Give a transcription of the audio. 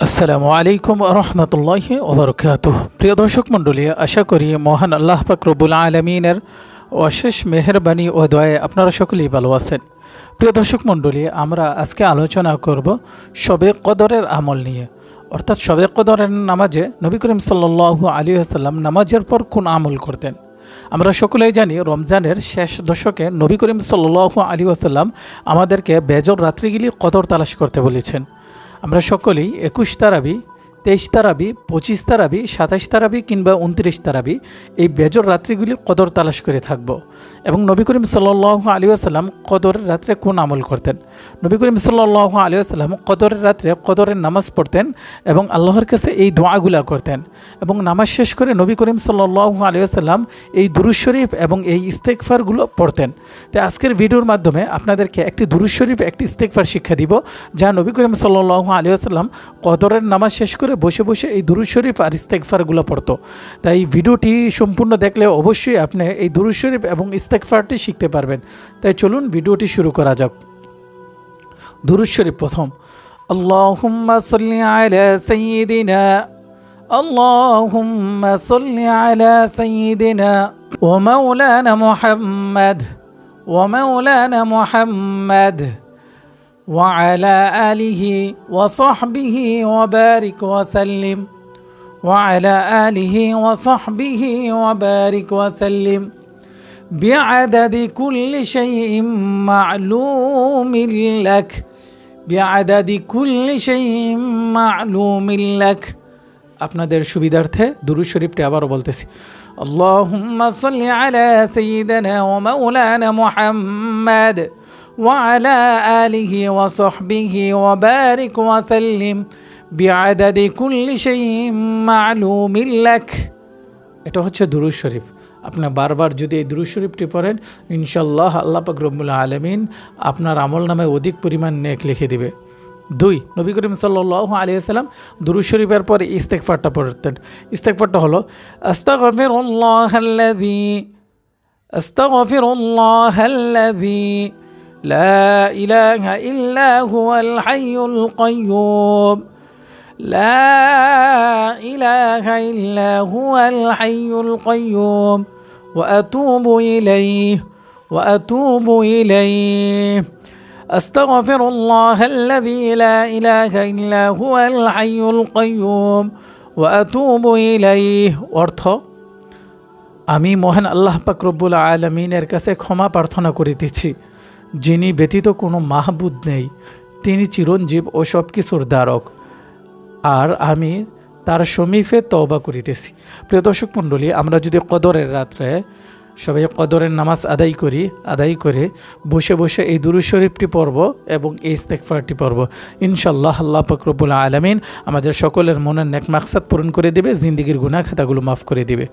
আসসালামু আলাইকুম রহমতুল্লাহ ওবরকাত প্রিয় দর্শক মণ্ডলী, আশা করি মহান আল্লাহ পাকরবুল আলমিনের অশেষ মেহরবানি ও দয়ে আপনারা সকলেই ভালো আছেন। প্রিয় দর্শক মণ্ডলী, আমরা আজকে আলোচনা করব সবে কদরের আমল নিয়ে। অর্থাৎ সবে কদরের নামাজে নবী করিম সাল্লু আলী আসাল্লাম নামাজের পর কোন আমল করতেন? আমরা সকলেই জানি রমজানের শেষ দশকে নবী করিম সাল্লু আলী আসাল্লাম আমাদেরকে বেজর রাত্রিগুলি কদর তালাশ করতে বলেছেন। আমরা সকলেই একুশ তারাবি তেইশ তারাবি, পঁচিশ তারাবি সাতাশ তারাবি কিংবা উনত্রিশ তারাবি এই বেজর রাত্রিগুলি কদর তালাশ করে থাকব। এবং নবী করিম সাল্লাহ আলী আসাল্লাম কদরের রাত্রে কোন আমল করতেন? নবী করিম সাল্লাহ আলী আসাল্লাম কদরের রাত্রে কদরের নামাজ পড়তেন এবং আল্লাহর কাছে এই দোয়াগুলা করতেন। এবং নামাজ শেষ করে নবী করিম সাল্লাহ আলী আসাল্লাম এই দুরুজ শরীফ এবং এই ইস্তেকফারগুলো পড়তেন। তো আজকের ভিডিওর মাধ্যমে আপনাদেরকে একটি দুরুজ শরীফ, একটি ইস্তেকফার শিক্ষা দিব, যা নবী করিম সাল্লাহ আলী আসাল্লাম কদরের নামাজ শেষ করে করে বসে বসে এই দুরু শরীফ আর ইস্তেকফারগুলো পড়তো। তাই ভিডিওটি সম্পূর্ণ দেখলে অবশ্যই আপনি এই দুরুদ শরীফ এবং ইস্তেকফারটি শিখতে পারবেন। তাই চলুন ভিডিওটি শুরু করা যাক। দুরুদ শরীফ প্রথম। আল্লাহুম্মা সাল্লি মোহাম্মদ সাইয়্যিদিনা। আল্লাহুম্মা মোহাম্মদ। وعلى آله وصحبه وبارك وسلم وعلى آله وصحبه وبارك وسلم بعدد كل شيء معلوم لك بعدد كل شيء معلوم لك আপনাদের সুবিধার্থে দুরুদ শরীফটি আবারও বলতেছি আল্লাহুম্মা সাল্লি আলা সাইয়্যিদিনা ওয়া মাওলানা মুহাম্মাদ وعلى آله وصحبه وبارك وسلم بعدد كل شيء معلوم لك এটা হচ্ছে দুরুজ শরীফ আপনি বারবার যদি এই দুরুজ শরীফটি পড়েন ইনশাল্লাহ আল্লাহ পাক রব্বুল আলমিন আপনার আমল নামে অধিক পরিমাণ নেক লিখে দিবে দুই নবী করিম সাল্লাহ আলী সাল্লাম দুরুজ শরীফের পরে ইস্তেকফারটা পড়তেন ইস্তেকফারটা হলো আস্তাগফিরুল্লাহ আল্লাযী আস্তাগফিরুল্লাহ আল্লাযী لا إله إلا هو الحي القيوم لا إله إلا هو الحي القيوم وأتوب إليه وأتوب إليه أستغفر الله الذي لا إله إلا هو الحي القيوم وأتوب إليه অর্থ আমি মহান আল্লাহ পাক রব্বুল আলমিনের কাছে ক্ষমা প্রার্থনা করিতেছি যিনি ব্যতীত কোনো মাহবুদ নেই, তিনি চিরঞ্জীব ও সব কিছুর দ্বারক। আর আমি তার সমীপে তওবা করিতেছি। প্রিয় দর্শক মণ্ডলী, আমরা যদি কদরের রাত্রে সবাই কদরের নামাজ আদায় করি, আদায় করে বসে বসে এই দুরু শরীফটি পড়ব এবং এই ইস্তেকফারটি পড়ব। ইনশাল্লাহ আল্লাহ ফকরবুল আলমিন আমাদের সকলের মনের নেক মাকসাদ পূরণ করে দেবে, জিন্দিগির গুণা খাতাগুলো মাফ করে দিবে।